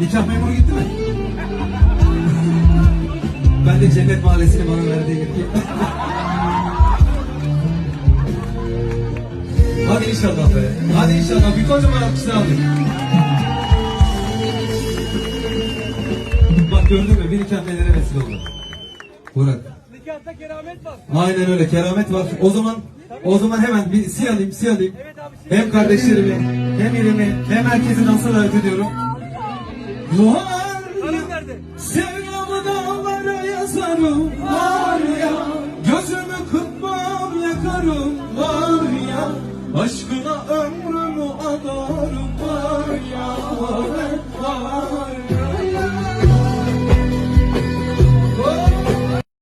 Nikah memuru gitti mi? Ben de cennet mahallesini bana verdiği gibi. Hadi inşallah be. Hadi inşallah. Bir kocaman alkışlar aldık. Bak gördün mü? Bir nikah nelere vesile oldu. Burak. Nikahta keramet var. Aynen öyle keramet var. O zaman o zaman hemen bir si alayım, si alayım. Evet abi, Hem kardeşlerimi, hem irimi, hem herkesi dansa davet ediyorum. Var ya, sevdamı dağlara yazarım Var ya, gözümü kırpmam yakarım Var ya, aşkına ömrümü adarım.